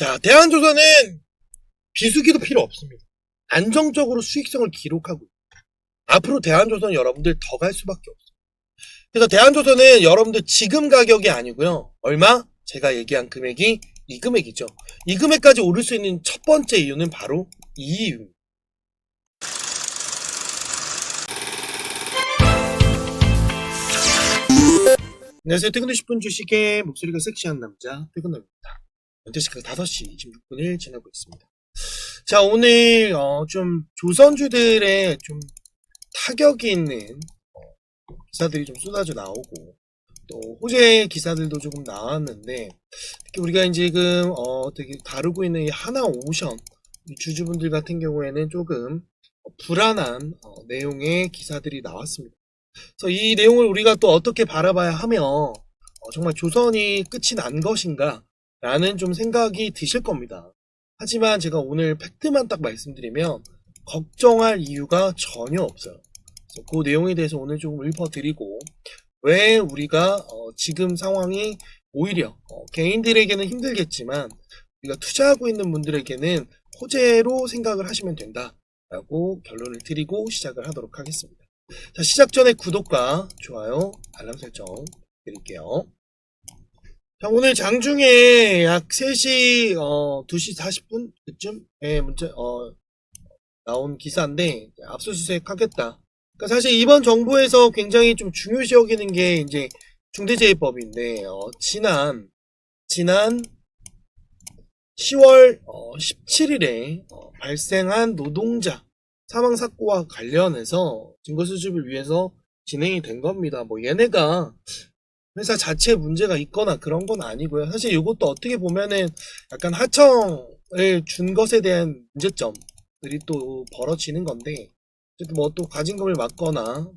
자, 대한조선은 비수기도 필요 없습니다. 안정적으로 수익성을 기록하고 있습니다. 앞으로 대한조선 여러분들 더 갈 수밖에 없어요. 그래서 대한조선은 여러분들 지금 가격이 아니고요. 얼마? 제가 얘기한 금액이 이 금액이죠. 이 금액까지 오를 수 있는 첫 번째 이유는 바로 이 이유입니다. 안녕하세요. 퇴근 후 10분 주식의 목소리가 섹시한 남자 퇴근호입니다. 현재 시각 5시 26분을 지나고 있습니다. 자, 오늘 어, 좀 조선주들의 좀 타격이 있는 어, 기사들이 좀 쏟아져 나오고 또 호재 기사들도 조금 나왔는데 특히 우리가 이제 지금 어, 되게 다루고 있는 이 하나 오션 이 주주분들 같은 경우에는 조금 어, 불안한 어, 내용의 기사들이 나왔습니다. 그래서 이 내용을 우리가 또 어떻게 바라봐야 하며 어, 정말 조선이 끝이 난 것인가 라는 좀 생각이 드실 겁니다. 하지만 제가 오늘 팩트만 딱 말씀드리면 걱정할 이유가 전혀 없어요. 그 내용에 대해서 오늘 조금 읊어드리고 왜 우리가 어, 지금 상황이 오히려 어, 개인들에게는 힘들겠지만 우리가 투자하고 있는 분들에게는 호재로 생각을 하시면 된다라고 결론을 드리고 시작을 하도록 하겠습니다. 자, 시작 전에 구독과 좋아요, 알람 설정 드릴게요. 자, 오늘 장중에 약 3시, 어, 2시 40분 그쯤에 문자, 어, 나온 기사인데, 압수수색 하겠다. 그러니까 사실 이번 정부에서 굉장히 좀 중요시 여기는 게 이제 중대재해법인데, 어, 지난, 지난 10월 17일에 어, 발생한 노동자 사망 사고와 관련해서 증거 수집을 위해서 진행이 된 겁니다. 뭐 얘네가 회사 자체에 문제가 있거나 그런 건 아니고요. 사실 이것도 어떻게 보면은 약간 하청을 준 것에 대한 문제점들이 또 벌어지는 건데 어쨌든 뭐또 가진금을 막거나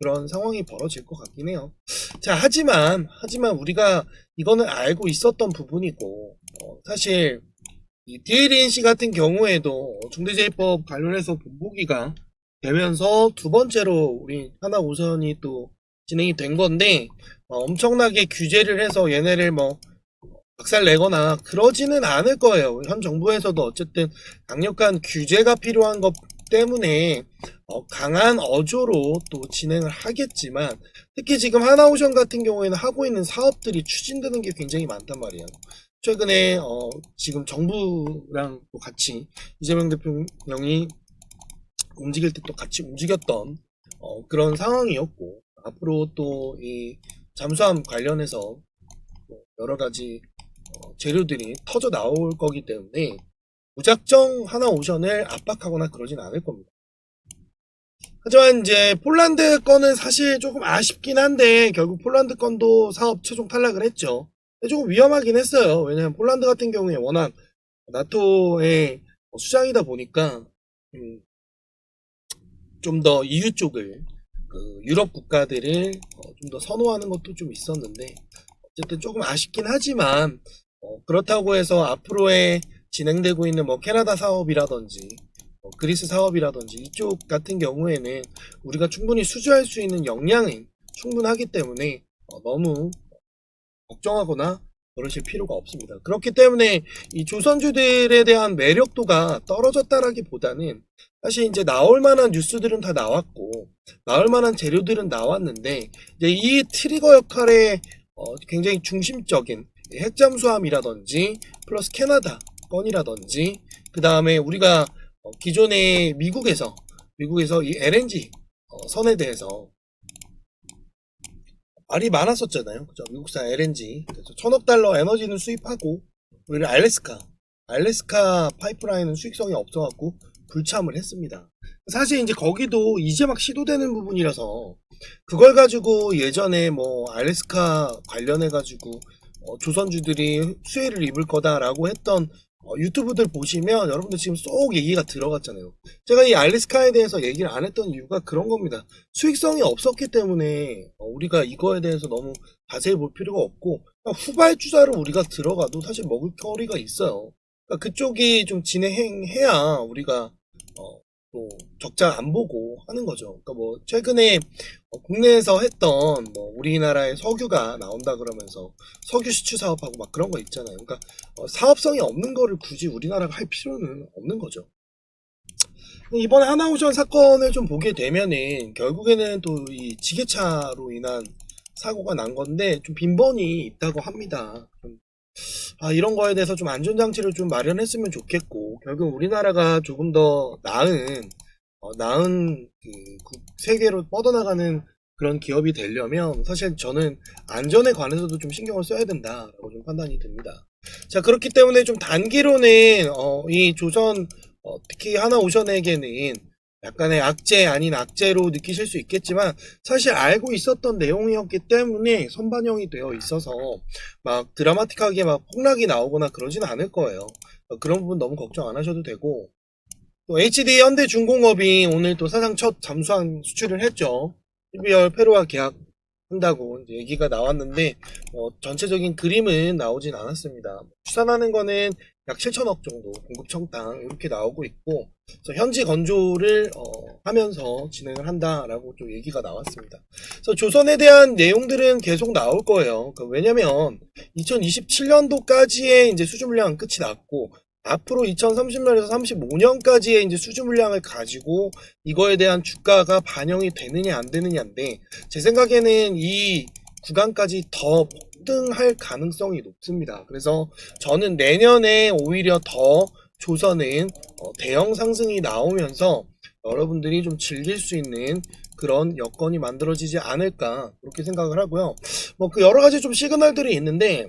그런 상황이 벌어질 것 같긴 해요. 자, 하지만 하지만 우리가 이거는 알고 있었던 부분이고 어, 사실 이 DLNC 같은 경우에도 중대재해법 관련해서 본보기가 되면서 두 번째로 우리 하나 우선이 또 진행이 된 건데 어, 엄청나게 규제를 해서 얘네를 뭐 박살 내거나 그러지는 않을 거예요. 현 정부에서도 어쨌든 강력한 규제가 필요한 것 때문에 어, 강한 어조로 또 진행을 하겠지만 특히 지금 하나오션 같은 경우에는 하고 있는 사업들이 추진되는 게 굉장히 많단 말이에요. 최근에 어, 지금 정부랑 또 같이 이재명 대통령이 움직일 때 또 같이 움직였던 어, 그런 상황이었고 앞으로 또이 잠수함 관련해서 뭐 여러 가지 어, 재료들이 터져 나올 거기 때문에 무작정 하나 오션을 압박하거나 그러진 않을 겁니다. 하지만 이제 폴란드 건은 사실 조금 아쉽긴 한데 결국 폴란드 건도 사업 최종 탈락을 했죠. 조금 위험하긴 했어요. 왜냐면 폴란드 같은 경우에 워낙 나토의 수장이다 보니까 음, 좀더 EU 쪽을 그 유럽 국가들을 어, 좀 더 선호하는 것도 좀 있었는데 어쨌든 조금 아쉽긴 하지만 어, 그렇다고 해서 앞으로의 진행되고 있는 뭐 캐나다 사업이라든지 어, 그리스 사업이라든지 이쪽 같은 경우에는 우리가 충분히 수주할 수 있는 역량은 충분하기 때문에 어, 너무 걱정하거나 그러실 필요가 없습니다. 그렇기 때문에 이 조선주들에 대한 매력도가 떨어졌다라기보다는 사실 이제 나올 만한 뉴스들은 다 나왔고 나올 만한 재료들은 나왔는데 이제 이 트리거 역할에 어, 굉장히 중심적인 핵잠수함이라든지 플러스 캐나다 건이라든지 그 다음에 우리가 어, 기존에 미국에서 미국에서 이 LNG 어, 선에 대해서 말이 많았었잖아요. 그죠? 미국산 LNG. 그래서 천억 달러 에너지는 수입하고, 우리는 알래스카. 알래스카 파이프라인은 수익성이 없어갖고 불참을 했습니다. 사실 이제 거기도 이제 막 시도되는 부분이라서, 그걸 가지고 예전에 뭐 알래스카 관련해 가지고, 어, 조선주들이 수혜를 입을 거다라고 했던 어, 유튜브들 보시면 여러분들 지금 쏙 얘기가 들어갔잖아요. 제가 이 알래스카에 대해서 얘기를 안 했던 이유가 그런 겁니다. 수익성이 없었기 때문에 어, 우리가 이거에 대해서 너무 자세히 볼 필요가 없고 후발주자로 우리가 들어가도 사실 먹을 거리가 있어요. 그러니까 그쪽이 좀 진행해야 우리가 어, 또 적자 안 보고 하는 거죠. 그러니까 뭐 최근에 어, 국내에서 했던 뭐 우리나라의 석유가 나온다 그러면서 석유 시추 사업하고 막 그런 거 있잖아요. 그러니까 어, 사업성이 없는 거를 굳이 우리나라가 할 필요는 없는 거죠. 이번에 하나오션 사건을 좀 보게 되면은 결국에는 또 이 지게차로 인한 사고가 난 건데 좀 빈번히 있다고 합니다. 좀, 아, 이런 거에 대해서 좀 안전장치를 좀 마련했으면 좋겠고 결국 우리나라가 조금 더 나은 어, 나은 그 국- 세계로 뻗어나가는 그런 기업이 되려면 사실 저는 안전에 관해서도 좀 신경을 써야 된다라고 좀 판단이 듭니다. 자 그렇기 때문에 좀 단기로는 어, 이 조선 어, 특히 하나오션에게는 약간의 악재 아닌 악재로 느끼실 수 있겠지만 사실 알고 있었던 내용이었기 때문에 선반영이 되어 있어서 막 드라마틱하게 막 폭락이 나오거나 그러진 않을 거예요. 어, 그런 부분 너무 걱정 안 하셔도 되고 또 HD 현대중공업이 오늘 또 사상 첫 잠수함 수출을 했죠. 12월 페루와 계약 한다고 이제 얘기가 나왔는데 어, 전체적인 그림은 나오진 않았습니다. 추산하는 거는 약 7천억 정도 공급 청당 이렇게 나오고 있고 그래서 현지 건조를 어, 하면서 진행을 한다라고 또 얘기가 나왔습니다. 그래서 조선에 대한 내용들은 계속 나올 거예요. 그 왜냐면 2027년도까지의 이제 수주 물량은 끝이 났고 앞으로 2030년에서 35년까지의 이제 수주 물량을 가지고 이거에 대한 주가가 반영이 되느냐 안 되느냐인데 제 생각에는 이 구간까지 더 폭등할 가능성이 높습니다. 그래서 저는 내년에 오히려 더 조선은 어, 대형 상승이 나오면서 여러분들이 좀 즐길 수 있는 그런 여건이 만들어지지 않을까 그렇게 생각을 하고요. 뭐 그 여러 가지 좀 시그널들이 있는데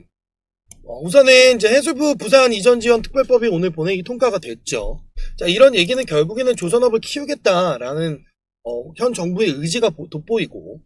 어, 우선은 이제 해수부 부산 이전 지원 특별법이 오늘 본회의 통과가 됐죠. 자 이런 얘기는 결국에는 조선업을 키우겠다라는 어, 현 정부의 의지가 보- 돋보이고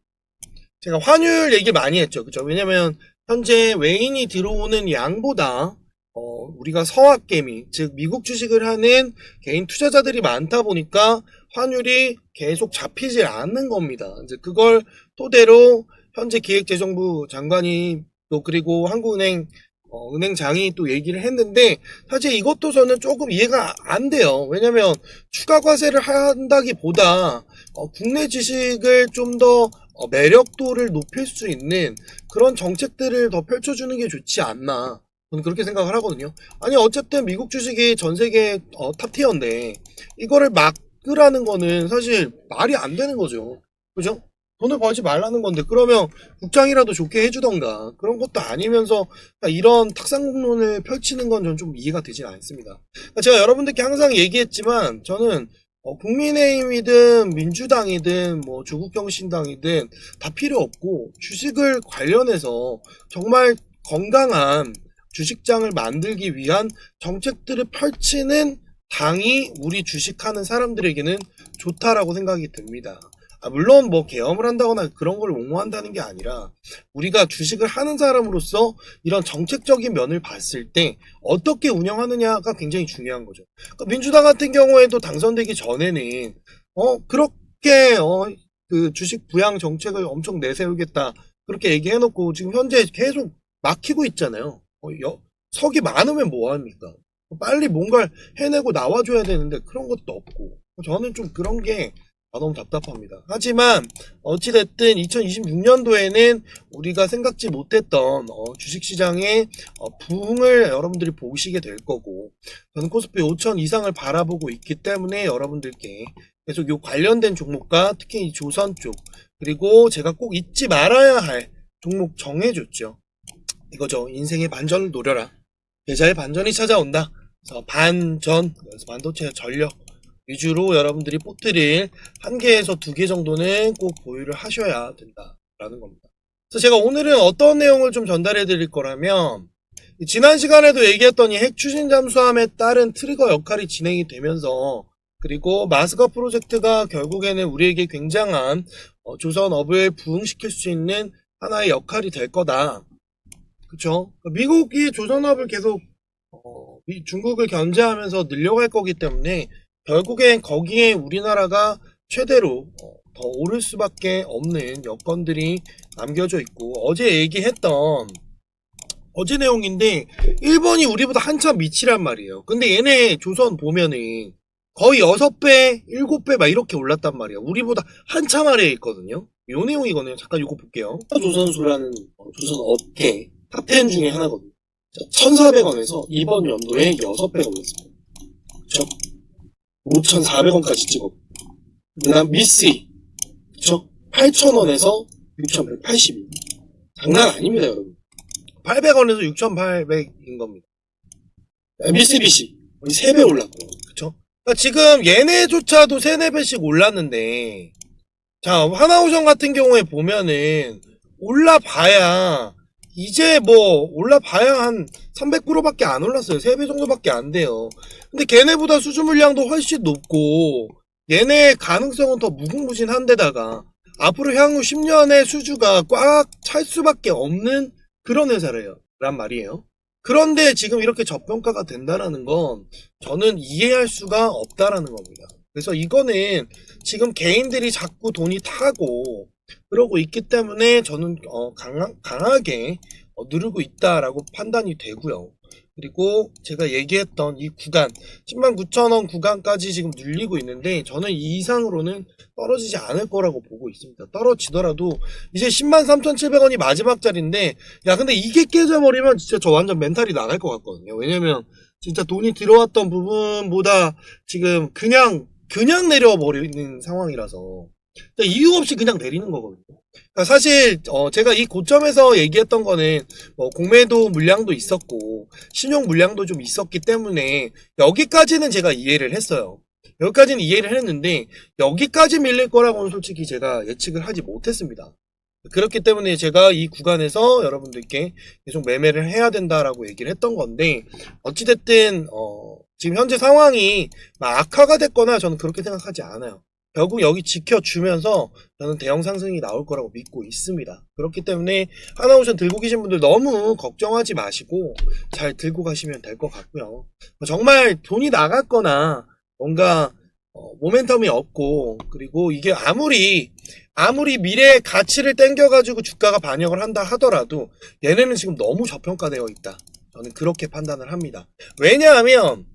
제가 환율 얘기 많이 했죠. 그죠? 왜냐면 현재 외인이 들어오는 양보다 어, 우리가 서학개미, 즉 미국 주식을 하는 개인 투자자들이 많다 보니까 환율이 계속 잡히질 않는 겁니다. 이제 그걸 토대로 현재 기획재정부 장관이 또 그리고 한국은행 어, 은행장이 또 얘기를 했는데 사실 이것도 저는 조금 이해가 안 돼요. 왜냐면 추가 과세를 한다기보다 어, 국내 주식을 좀더 어, 매력도를 높일 수 있는 그런 정책들을 더 펼쳐주는 게 좋지 않나. 저는 그렇게 생각을 하거든요. 아니 어쨌든 미국 주식이 전 세계 어, 탑티어인데 이거를 막으라는 거는 사실 말이 안 되는 거죠. 그죠? 돈을 벌지 말라는 건데 그러면 국장이라도 좋게 해주던가 그런 것도 아니면서 이런 탁상공론을 펼치는 건 저는 좀 이해가 되지 않습니다. 그러니까 제가 여러분들께 항상 얘기했지만 저는 어, 국민의힘이든 민주당이든 뭐 조국경신당이든 다 필요 없고 주식을 관련해서 정말 건강한 주식장을 만들기 위한 정책들을 펼치는 당이 우리 주식하는 사람들에게는 좋다라고 생각이 듭니다. 아, 물론 뭐 계엄을 한다거나 그런 걸 옹호한다는 게 아니라 우리가 주식을 하는 사람으로서 이런 정책적인 면을 봤을 때 어떻게 운영하느냐가 굉장히 중요한 거죠. 그러니까 민주당 같은 경우에도 당선되기 전에는 어 그렇게 어 그 주식 부양 정책을 엄청 내세우겠다 그렇게 얘기해놓고 지금 현재 계속 막히고 있잖아요. 어, 여- 석이 많으면 뭐 합니까? 빨리 뭔가를 해내고 나와줘야 되는데 그런 것도 없고 저는 좀 그런 게 아, 너무 답답합니다. 하지만 어찌됐든 2026년도에는 우리가 생각지 못했던 어, 주식시장의 어, 부흥을 여러분들이 보시게 될 거고 저는 코스피 5천 이상을 바라보고 있기 때문에 여러분들께 계속 요 관련된 종목과 특히 이 조선 쪽 그리고 제가 꼭 잊지 말아야 할 종목 정해줬죠. 이거죠. 인생의 반전을 노려라. 계좌의 반전이 찾아온다. 그래서 반전, 그래서 반도체 전력 위주로 여러분들이 포트를 한 개에서 두 개 정도는 꼭 보유를 하셔야 된다라는 겁니다. 그래서 제가 오늘은 어떤 내용을 좀 전달해 드릴 거라면 지난 시간에도 얘기했던 이 핵 추진 잠수함에 따른 트리거 역할이 진행이 되면서 그리고 마스가 프로젝트가 결국에는 우리에게 굉장한 어, 조선업을 부흥시킬 수 있는 하나의 역할이 될 거다. 그쵸? 미국이 조선업을 계속 어, 미- 중국을 견제하면서 늘려갈 거기 때문에 결국엔 거기에 우리나라가 최대로 어, 더 오를 수밖에 없는 여건들이 남겨져 있고 어제 얘기했던 어제 내용인데 일본이 우리보다 한참 밑이란 말이에요. 근데 얘네 조선 보면은 거의 6배, 7배 막 이렇게 올랐단 말이야. 우리보다 한참 아래에 있거든요. 요 내용이거든요. 잠깐 이거 볼게요. 조선소라는 어, 조선 업계 탑10 중에 하나거든요. 1,400원에서 이번 연도에 6배 올랐습니다. 그쵸? 5,400원까지 찍었고. 그 다음 미쓰리. 그쵸? 8,000원에서 6,182. 장난 아닙니다, 여러분. 800원에서 6,800인 겁니다. MBCBC. 거의 3배 올랐고요. 그쵸? 그러니까 지금 얘네조차도 3, 4배씩 올랐는데, 자, 하나오션 같은 경우에 보면은, 올라봐야, 이제 뭐, 올라봐야 한 300%밖에 안 올랐어요. 3배 정도밖에 안 돼요. 근데 걔네보다 수주 물량도 훨씬 높고, 얘네 가능성은 더 무궁무진한데다가, 앞으로 향후 10년의 수주가 꽉 찰 수밖에 없는 그런 회사래요. 란 말이에요. 그런데 지금 이렇게 저평가가 된다라는 건 저는 이해할 수가 없다라는 겁니다. 그래서 이거는 지금 개인들이 자꾸 돈이 타고 그러고 있기 때문에 저는 어, 강하, 강하게 어, 누르고 있다라고 판단이 되고요. 그리고 제가 얘기했던 이 구간 10만 9천 원 구간까지 지금 눌리고 있는데 저는 이 이상으로는 떨어지지 않을 거라고 보고 있습니다. 떨어지더라도 이제 10만 3,700원이 마지막 자리인데 야 근데 이게 깨져버리면 진짜 저 완전 멘탈이 나갈 것 같거든요. 왜냐면 진짜 돈이 들어왔던 부분보다 지금 그냥 그냥 내려버리는 상황이라서 이유 없이 그냥 내리는 거거든요. 그러니까 사실 어, 제가 이 고점에서 얘기했던 거는 뭐 공매도 물량도 있었고 신용 물량도 좀 있었기 때문에 여기까지는 제가 이해를 했어요. 여기까지는 이해를 했는데 여기까지 밀릴 거라고는 솔직히 제가 예측을 하지 못했습니다. 그렇기 때문에 제가 이 구간에서 여러분들께 계속 매매를 해야 된다라고 얘기를 했던 건데 어찌됐든 어, 지금 현재 상황이 막 악화가 됐거나 저는 그렇게 생각하지 않아요. 결국 여기 지켜주면서 저는 대형 상승이 나올 거라고 믿고 있습니다. 그렇기 때문에 하나오션 들고 계신 분들 너무 걱정하지 마시고 잘 들고 가시면 될 것 같고요. 정말 돈이 나갔거나 뭔가 어, 모멘텀이 없고 그리고 이게 아무리 아무리 미래의 가치를 땡겨가지고 주가가 반영을 한다 하더라도 얘네는 지금 너무 저평가되어 있다. 저는 그렇게 판단을 합니다. 왜냐하면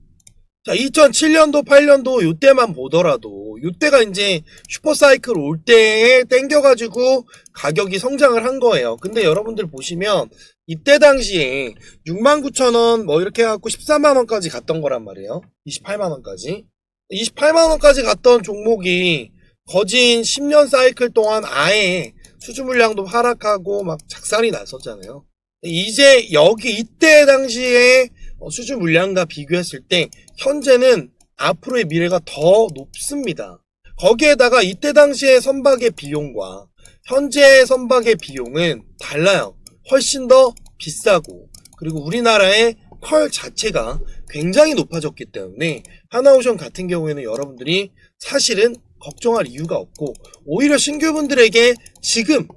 자, 2007년도, 8년도 요때만 보더라도 요때가 이제 슈퍼사이클 올 때에 땡겨가지고 가격이 성장을 한 거예요. 근데 여러분들 보시면 이때 당시에 69,000원 뭐 이렇게 해갖고 13만원까지 갔던 거란 말이에요. 28만원까지. 28만원까지 갔던 종목이 거진 10년 사이클 동안 아예 수주 물량도 하락하고 막 작살이 났었잖아요. 이제 여기 이때 당시에 어, 수주 물량과 비교했을 때 현재는 앞으로의 미래가 더 높습니다. 거기에다가 이때 당시의 선박의 비용과 현재의 선박의 비용은 달라요. 훨씬 더 비싸고 그리고 우리나라의 펄 자체가 굉장히 높아졌기 때문에 하나오션 같은 경우에는 여러분들이 사실은 걱정할 이유가 없고 오히려 신규분들에게 지금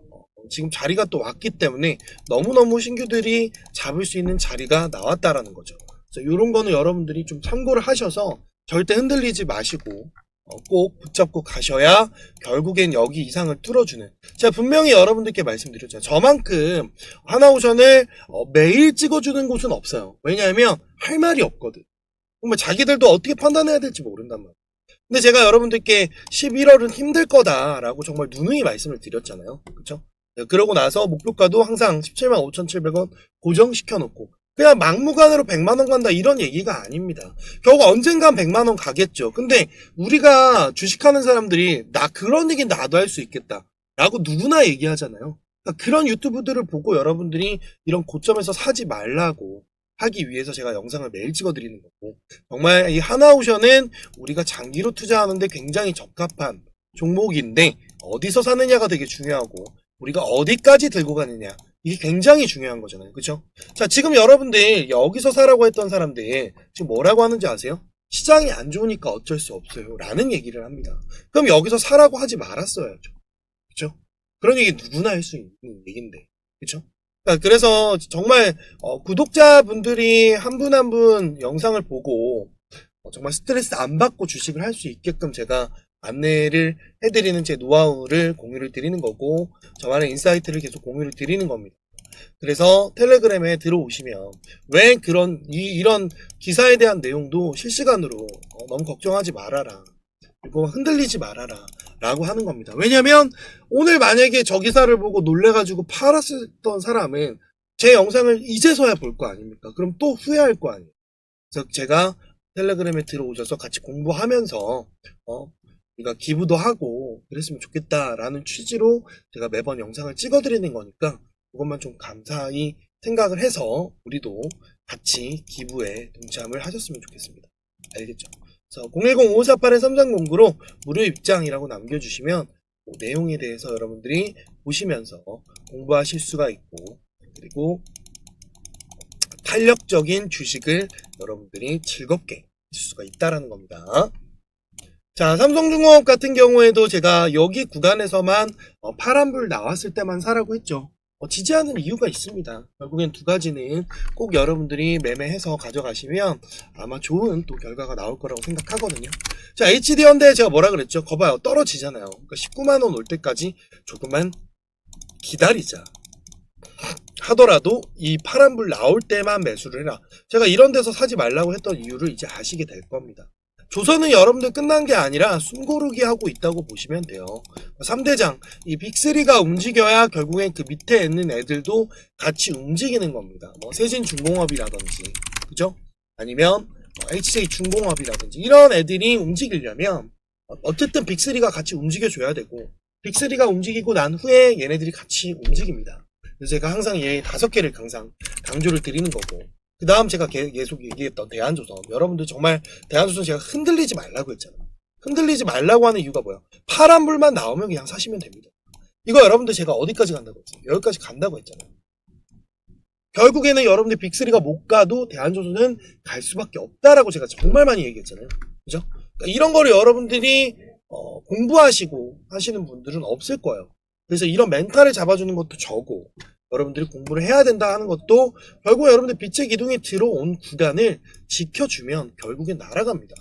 지금 자리가 또 왔기 때문에 너무너무 신규들이 잡을 수 있는 자리가 나왔다라는 거죠. 이런 거는 여러분들이 좀 참고를 하셔서 절대 흔들리지 마시고 어, 꼭 붙잡고 가셔야 결국엔 여기 이상을 뚫어주는. 제가 분명히 여러분들께 말씀드렸죠. 저만큼 하나오션을 어, 매일 찍어주는 곳은 없어요. 왜냐하면 할 말이 없거든. 정말 자기들도 어떻게 판단해야 될지 모른단 말이에요. 근데 제가 여러분들께 11월은 힘들 거다라고 정말 누누이 말씀을 드렸잖아요. 그쵸 그러고 나서 목표가도 항상 17만 5,700원 고정시켜 놓고 그냥 막무가내로 100만 원 간다 이런 얘기가 아닙니다. 결국 언젠간 100만 원 가겠죠. 근데 우리가 주식하는 사람들이 나 그런 얘기 나도 할 수 있겠다. 라고 누구나 얘기하잖아요. 그러니까 그런 유튜브들을 보고 여러분들이 이런 고점에서 사지 말라고 하기 위해서 제가 영상을 매일 찍어드리는 거고 정말 이 하나오션은 우리가 장기로 투자하는데 굉장히 적합한 종목인데 어디서 사느냐가 되게 중요하고 우리가 어디까지 들고 가느냐 이게 굉장히 중요한 거잖아요. 그쵸? 자, 지금 여러분들 여기서 사라고 했던 사람들 지금 뭐라고 하는지 아세요? 시장이 안 좋으니까 어쩔 수 없어요. 라는 얘기를 합니다. 그럼 여기서 사라고 하지 말았어야죠. 그쵸? 그런 얘기 누구나 할 수 있는 얘기인데. 그러니까 그래서 정말 어, 구독자분들이 한 분 한분 영상을 보고 어, 정말 스트레스 안 받고 주식을 할 수 있게끔 제가 안내를 해드리는 제 노하우를 공유를 드리는 거고 저만의 인사이트를 계속 공유를 드리는 겁니다. 그래서 텔레그램에 들어오시면 왜 그런 이, 이런 기사에 대한 내용도 실시간으로 어, 어, 너무 걱정하지 말아라. 그리고 흔들리지 말아라. 라고 하는 겁니다. 왜냐면 오늘 만약에 저 기사를 보고 놀래가지고 팔았었던 사람은 제 영상을 이제서야 볼 거 아닙니까? 그럼 또 후회할 거 아니에요. 그래서 제가 텔레그램에 들어오셔서 같이 공부하면서 어, 우리가 기부도 하고 그랬으면 좋겠다라는 취지로 제가 매번 영상을 찍어드리는 거니까 그것만 좀 감사히 생각을 해서 우리도 같이 기부에 동참을 하셨으면 좋겠습니다. 알겠죠? 그래서 010-5548-3309로 무료 입장이라고 남겨주시면 뭐 내용에 대해서 여러분들이 보시면서 공부하실 수가 있고 그리고 탄력적인 주식을 여러분들이 즐겁게 하실 수가 있다라는 겁니다. 자, 삼성중공업 같은 경우에도 제가 여기 구간에서만 어, 파란불 나왔을 때만 사라고 했죠. 어, 지지하는 이유가 있습니다. 결국엔 두 가지는 꼭 여러분들이 매매해서 가져가시면 아마 좋은 또 결과가 나올 거라고 생각하거든요. 자, HD 현대 제가 뭐라 그랬죠? 거봐요. 떨어지잖아요. 그러니까 19만 원 올 때까지 조금만 기다리자. 하더라도 이 파란불 나올 때만 매수를 해라. 제가 이런 데서 사지 말라고 했던 이유를 이제 아시게 될 겁니다. 조선은 여러분들 끝난 게 아니라 숨고르기 하고 있다고 보시면 돼요. 3대장, 이 빅3가 움직여야 결국엔 그 밑에 있는 애들도 같이 움직이는 겁니다. 뭐 세진 중공업이라든지, 그죠? 아니면 HJ중공업이라든지 이런 애들이 움직이려면 어, 어쨌든 빅3가 같이 움직여줘야 되고 빅3가 움직이고 난 후에 얘네들이 같이 움직입니다. 그래서 제가 항상 얘 다섯 개를 항상 강조를 드리는 거고 그 다음 제가 계- 계속 얘기했던 대한조선 여러분들 정말 대한조선 제가 흔들리지 말라고 했잖아요. 흔들리지 말라고 하는 이유가 뭐야 파란 불만 나오면 그냥 사시면 됩니다. 이거 여러분들 제가 어디까지 간다고 했어요? 여기까지 간다고 했잖아요. 결국에는 여러분들 빅3가 못 가도 대한조선은 갈 수밖에 없다라고 제가 정말 많이 얘기했잖아요. 그죠? 그러니까 이런 거를 여러분들이 어, 공부하시고 하시는 분들은 없을 거예요. 그래서 이런 멘탈을 잡아주는 것도 저고 여러분들이 공부를 해야 된다 하는 것도 결국 여러분들 빛의 기둥이 들어온 구간을 지켜주면 결국엔 날아갑니다.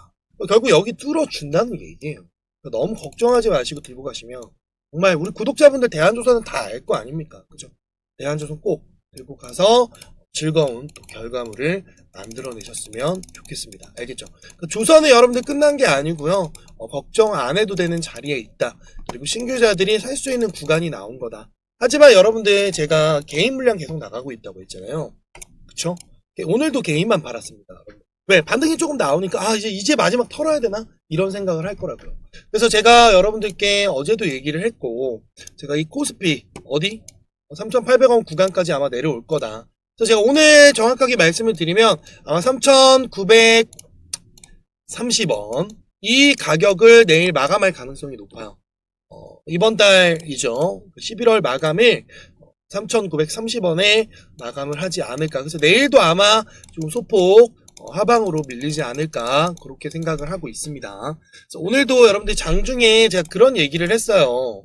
결국 여기 뚫어준다는 얘기예요. 너무 걱정하지 마시고 들고 가시면 정말 우리 구독자분들 대한조선은 다 알 거 아닙니까? 그죠? 대한조선 꼭 들고 가서 즐거운 또 결과물을 만들어내셨으면 좋겠습니다. 알겠죠? 그 조선은 여러분들 끝난 게 아니고요. 어, 걱정 안 해도 되는 자리에 있다. 그리고 신규자들이 살 수 있는 구간이 나온 거다. 하지만 여러분들 제가 개인 물량 계속 나가고 있다고 했잖아요. 그쵸? 오늘도 개인만 팔았습니다. 왜? 반등이 조금 나오니까 아 이제 이제 마지막 털어야 되나? 이런 생각을 할 거라고요. 그래서 제가 여러분들께 어제도 얘기를 했고 제가 이 코스피 어디? 3,800원 구간까지 아마 내려올 거다. 그래서 제가 오늘 정확하게 말씀을 드리면 아마 3,930원 이 가격을 내일 마감할 가능성이 높아요. 어, 이번 달이죠. 11월 마감을 3,930원에 마감을 하지 않을까. 그래서 내일도 아마 좀 소폭 어, 하방으로 밀리지 않을까. 그렇게 생각을 하고 있습니다. 오늘도 여러분들 장중에 제가 그런 얘기를 했어요.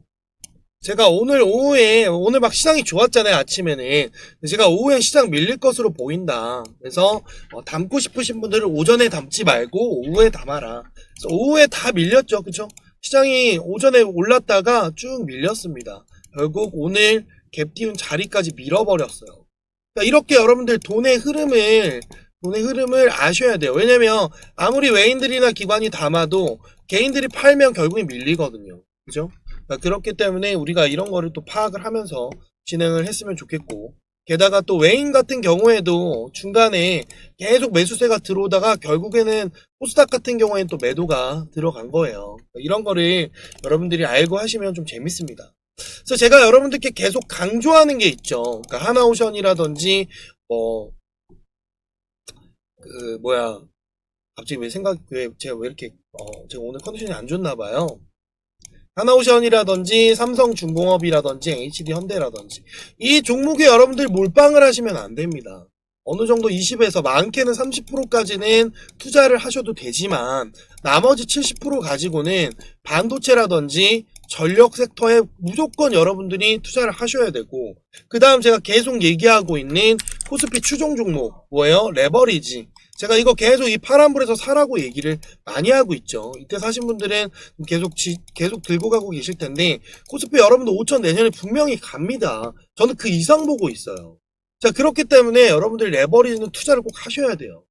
제가 오늘 오후에, 오늘 막 시장이 좋았잖아요, 아침에는. 제가 오후엔 시장 밀릴 것으로 보인다. 그래서 어, 담고 싶으신 분들은 오전에 담지 말고 오후에 담아라. 오후에 다 밀렸죠, 그쵸? 시장이 오전에 올랐다가 쭉 밀렸습니다. 결국 오늘 갭 띄운 자리까지 밀어버렸어요. 그러니까 이렇게 여러분들 돈의 흐름을 돈의 흐름을 아셔야 돼요. 왜냐면 아무리 외인들이나 기관이 담아도 개인들이 팔면 결국에 밀리거든요. 그죠? 그러니까 그렇기 때문에 우리가 이런 거를 또 파악을 하면서 진행을 했으면 좋겠고 게다가 또 외인 같은 경우에도 중간에 계속 매수세가 들어오다가 결국에는 코스닥 같은 경우에는 또 매도가 들어간 거예요. 이런 거를 여러분들이 알고 하시면 좀 재밌습니다. 그래서 제가 여러분들께 계속 강조하는 게 있죠. 그러니까 하나오션이라든지 뭐 그 뭐야 갑자기 왜 생각 왜 제가 왜 이렇게 어 제가 오늘 컨디션이 안 좋나 봐요. 하나오션이라든지 삼성중공업이라든지 HD 현대라든지 이 종목에 여러분들 몰빵을 하시면 안 됩니다. 어느 정도 20에서 많게는 30%까지는 투자를 하셔도 되지만 나머지 70% 가지고는 반도체라든지 전력 섹터에 무조건 여러분들이 투자를 하셔야 되고 그 다음 제가 계속 얘기하고 있는 코스피 추종 종목 뭐예요? 레버리지 제가 이거 계속 이 파란불에서 사라고 얘기를 많이 하고 있죠. 이때 사신 분들은 계속 지- 계속 들고 가고 계실 텐데 코스피 여러분들 5천 내년에 분명히 갑니다. 저는 그 이상 보고 있어요. 자 그렇기 때문에 여러분들 레버리지는 투자를 꼭 하셔야 돼요.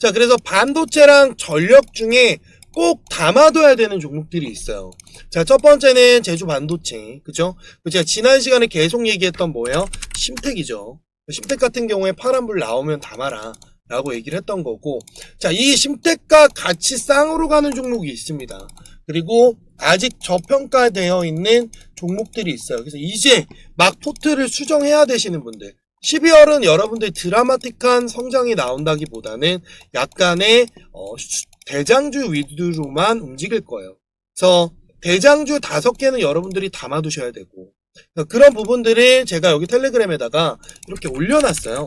자, 그래서 반도체랑 전력 중에 꼭 담아둬야 되는 종목들이 있어요. 자, 첫 번째는 제주 반도체. 그죠? 그 제가 지난 시간에 계속 얘기했던 뭐예요? 심택이죠. 심택 같은 경우에 파란불 나오면 담아라. 라고 얘기를 했던 거고. 자, 이 심택과 같이 쌍으로 가는 종목이 있습니다. 그리고 아직 저평가되어 있는 종목들이 있어요. 그래서 이제 막 포트를 수정해야 되시는 분들. 12월은 여러분들 드라마틱한 성장이 나온다기보다는 약간의 어, 수- 대장주 위주로만 움직일 거예요. 그래서 대장주 다섯 개는 여러분들이 담아두셔야 되고 그래서 그런 부분들을 제가 여기 텔레그램에다가 이렇게 올려놨어요.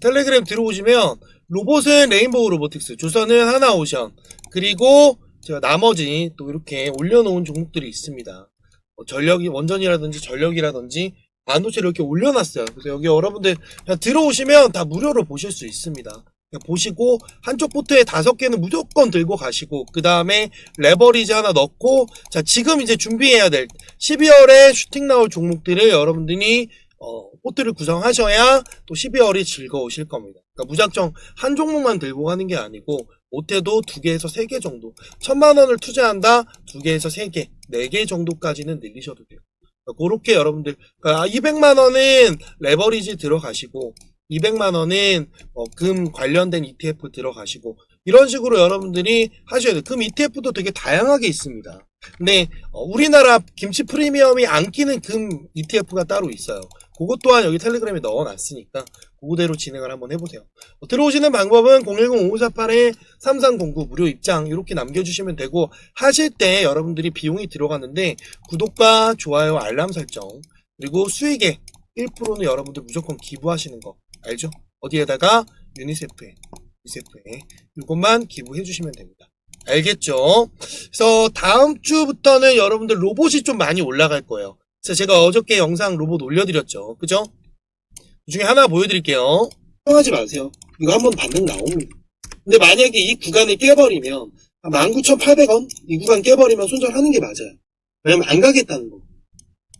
텔레그램 들어오시면 로봇은 레인보우 로보틱스, 조선은 하나오션, 그리고 제가 나머지 또 이렇게 올려놓은 종목들이 있습니다. 뭐 전력이 원전이라든지 전력이라든지 반도체를 이렇게 올려놨어요. 그래서 여기 여러분들 들어오시면 다 무료로 보실 수 있습니다. 보시고 한쪽 포트에 다섯 개는 무조건 들고 가시고 그 다음에 레버리지 하나 넣고 자 지금 이제 준비해야 될 12월에 슈팅 나올 종목들을 여러분들이 어, 포트를 구성하셔야 또 12월이 즐거우실 겁니다. 그러니까 무작정 한 종목만 들고 가는 게 아니고 못해도 두 개에서 세 개 정도 천만 원을 투자한다 두 개에서 세 개, 네 개 정도까지는 늘리셔도 돼요. 그렇게 여러분들 그러니까 200만 원은 레버리지 들어가시고 200만 원은 어, 금 관련된 ETF 들어가시고 이런 식으로 여러분들이 하셔야 돼요. 금 ETF도 되게 다양하게 있습니다. 근데 어, 우리나라 김치 프리미엄이 안 끼는 금 ETF가 따로 있어요. 그것 또한 여기 텔레그램에 넣어놨으니까 그대로 진행을 한번 해보세요. 어, 들어오시는 방법은 010-5548-3309 무료 입장 이렇게 남겨주시면 되고 하실 때 여러분들이 비용이 들어가는데 구독과 좋아요 알람 설정 그리고 수익의 1%는 여러분들 무조건 기부하시는 거 알죠? 어디에다가 유니세프에 유니세프에 이것만 기부해 주시면 됩니다. 알겠죠? 그래서 다음 주부터는 여러분들 로봇이 좀 많이 올라갈 거예요. 그래서 제가 어저께 영상 로봇 올려드렸죠. 그죠? 그 중에 하나 보여드릴게요. 걱정하지 마세요. 이거 한번 반등 나옵니다. 근데 만약에 이 구간을 깨버리면 19,800원? 이 구간 깨버리면 손절하는 게 맞아요. 왜냐면 안 가겠다는 거.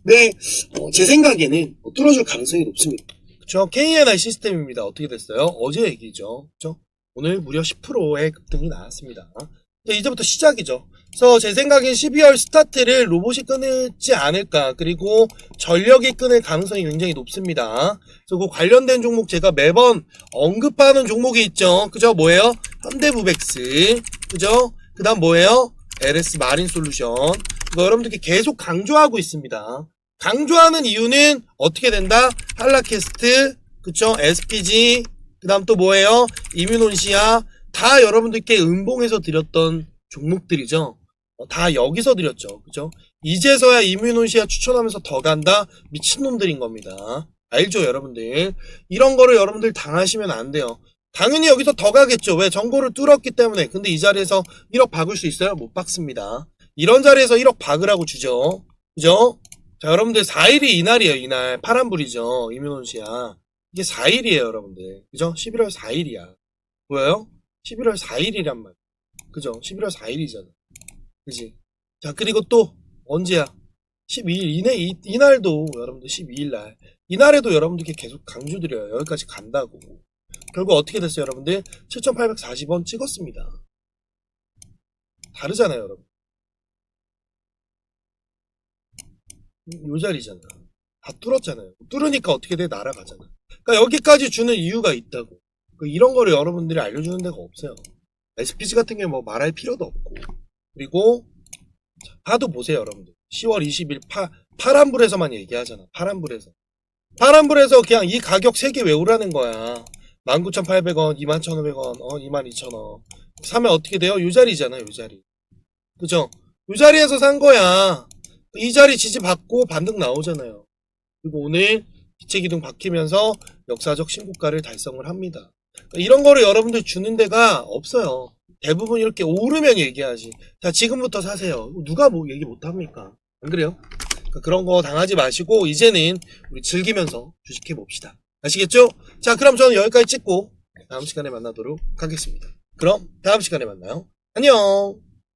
근데 어, 제 생각에는 뭐 뚫어줄 가능성이 높습니다. 그쵸? KNI 시스템입니다. 어떻게 됐어요? 어제 얘기죠. 그쵸? 오늘 무려 10%의 급등이 나왔습니다. 자, 이제부터 시작이죠. 그래서 제 생각엔 12월 스타트를 로봇이 끊지 않을까. 그리고 전력이 끊을 가능성이 굉장히 높습니다. 그래서 그 관련된 종목 제가 매번 언급하는 종목이 있죠. 그죠? 뭐예요? 현대부백스. 그죠? 그 다음 뭐예요? LS 마린 솔루션. 이거 여러분들께 계속 강조하고 있습니다. 강조하는 이유는 어떻게 된다? 한라캐스트, 그쵸? SPG, 그 다음 또 뭐예요? 이뮤논시아. 다 여러분들께 음봉해서 드렸던 종목들이죠. 어, 다 여기서 드렸죠. 그죠? 이제서야 이뮤논시아 추천하면서 더 간다? 미친놈들인 겁니다. 알죠, 여러분들? 이런 거를 여러분들 당하시면 안 돼요. 당연히 여기서 더 가겠죠. 왜? 정보를 뚫었기 때문에. 근데 이 자리에서 1억 박을 수 있어요? 못 박습니다. 이런 자리에서 1억 박으라고 주죠. 그죠? 자, 여러분들 4일이 이날이에요, 이날. 파란불이죠. 이민원시야. 이게 4일이에요, 여러분들. 그죠? 11월 4일이야. 보여요? 11월 4일이란 말. 그죠? 11월 4일이잖아. 그지? 자, 그리고 또, 언제야? 12일, 이내, 이, 이날도 여러분들 12일 날. 이날에도 여러분들께 계속 강조드려요. 여기까지 간다고. 결국 어떻게 됐어요, 여러분들? 7,840원 찍었습니다. 다르잖아요, 여러분. 요 자리잖아. 다 뚫었잖아요. 뚫으니까 어떻게 돼? 날아가잖아. 그러니까 여기까지 주는 이유가 있다고. 그 이런 거를 여러분들이 알려주는 데가 없어요. SPG 같은 경우 뭐 말할 필요도 없고. 그리고 자, 봐도 보세요, 여러분들. 10월 20일 파, 파란불에서만 얘기하잖아. 파란불에서. 파란불에서 그냥 이 가격 3개 외우라는 거야. 19,800원, 21,500원, 어, 22,000원. 사면 어떻게 돼요? 요 자리잖아, 요 자리. 그죠? 요 자리에서 산 거야. 이 자리 지지 받고 반등 나오잖아요. 그리고 오늘 기체 기둥 박히면서 역사적 신고가를 달성을 합니다. 그러니까 이런 거를 여러분들 주는 데가 없어요. 대부분 이렇게 오르면 얘기하지. 자, 지금부터 사세요. 누가 뭐 얘기 못 합니까? 안 그래요? 그러니까 그런 거 당하지 마시고 이제는 우리 즐기면서 주식해 봅시다. 아시겠죠? 자, 그럼 저는 여기까지 찍고 다음 시간에 만나도록 하겠습니다. 그럼 다음 시간에 만나요. 안녕.